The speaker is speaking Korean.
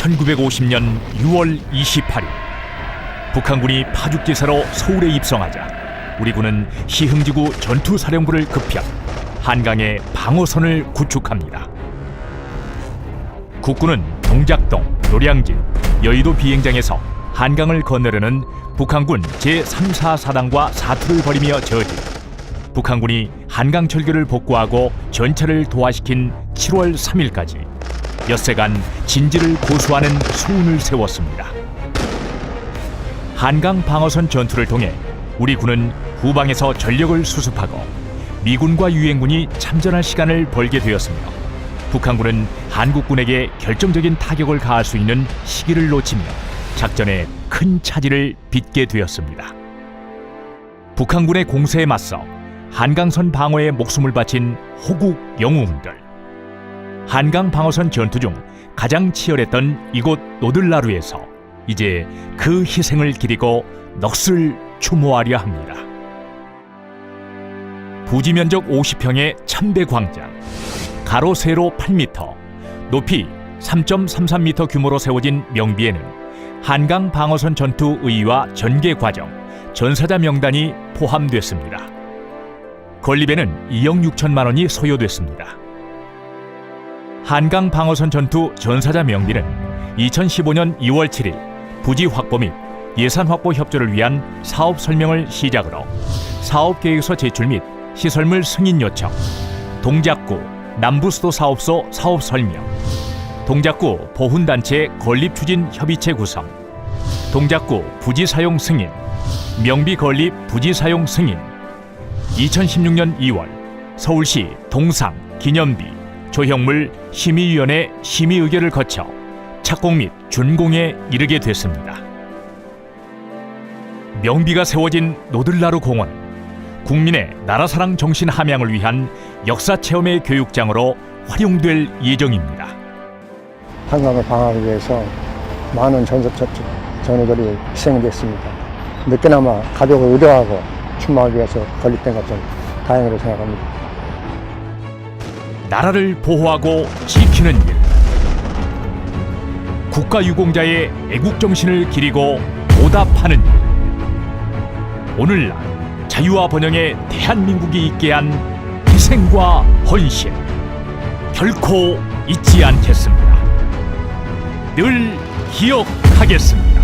1950년 6월 28일 북한군이 파죽지세로 서울에 입성하자 우리 군은 시흥지구 전투사령부를 급편 한강에 방어선을 구축합니다. 국군은 동작동, 노량진, 여의도 비행장에서 한강을 건너려는 북한군 제344단과 사투를 벌이며 저지 북한군이 한강 철교를 복구하고 전차를 도하시킨 7월 3일까지 엿새간 진지를 고수하는 수운을 세웠습니다. 한강 방어선 전투를 통해 우리 군은 후방에서 전력을 수습하고 미군과 유엔군이 참전할 시간을 벌게 되었으며 북한군은 한국군에게 결정적인 타격을 가할 수 있는 시기를 놓치며 작전에 큰 차질을 빚게 되었습니다. 북한군의 공세에 맞서 한강선 방어에 목숨을 바친 호국 영웅들. 한강 방어선 전투 중 가장 치열했던 이곳 노들나루에서 이제 그 희생을 기리고 넋을 추모하려 합니다. 부지 면적 50평의 천배 광장, 가로 세로 8m, 높이 3.33m 규모로 세워진 명비에는 한강 방어선 전투 의의와 전개 과정, 전사자 명단이 포함됐습니다. 건립에는 2억 6천만 원이 소요됐습니다. 한강 방어선 전투 전사자 명비는 2015년 2월 7일 부지 확보 및 예산 확보 협조를 위한 사업 설명을 시작으로 사업 계획서 제출 및 시설물 승인 요청, 동작구 남부수도 사업소 사업 설명, 동작구 보훈단체 건립 추진 협의체 구성, 동작구 부지 사용 승인, 명비 건립 부지 사용 승인, 2016년 2월 서울시 동상 기념비 조형물 심의위원회 심의 의결을 거쳐 착공 및 준공에 이르게 됐습니다. 명비가 세워진 노들나루 공원 국민의 나라사랑 정신 함양을 위한 역사 체험의 교육장으로 활용될 예정입니다. 한강을 방어하기 위해서 많은 전사 전- 전우들이 희생이 됐습니다. 늦게나마 가족을 의료하고 출마하기 위해서 건립된 것은 다행으로 생각합니다. 나라를 보호하고 지키는 일. 국가 유공자의 애국 정신을 기리고 보답하는 일. 오늘날 자유와 번영의 대한민국이 있게 한 희생과 헌신. 결코 잊지 않겠습니다. 늘 기억하겠습니다.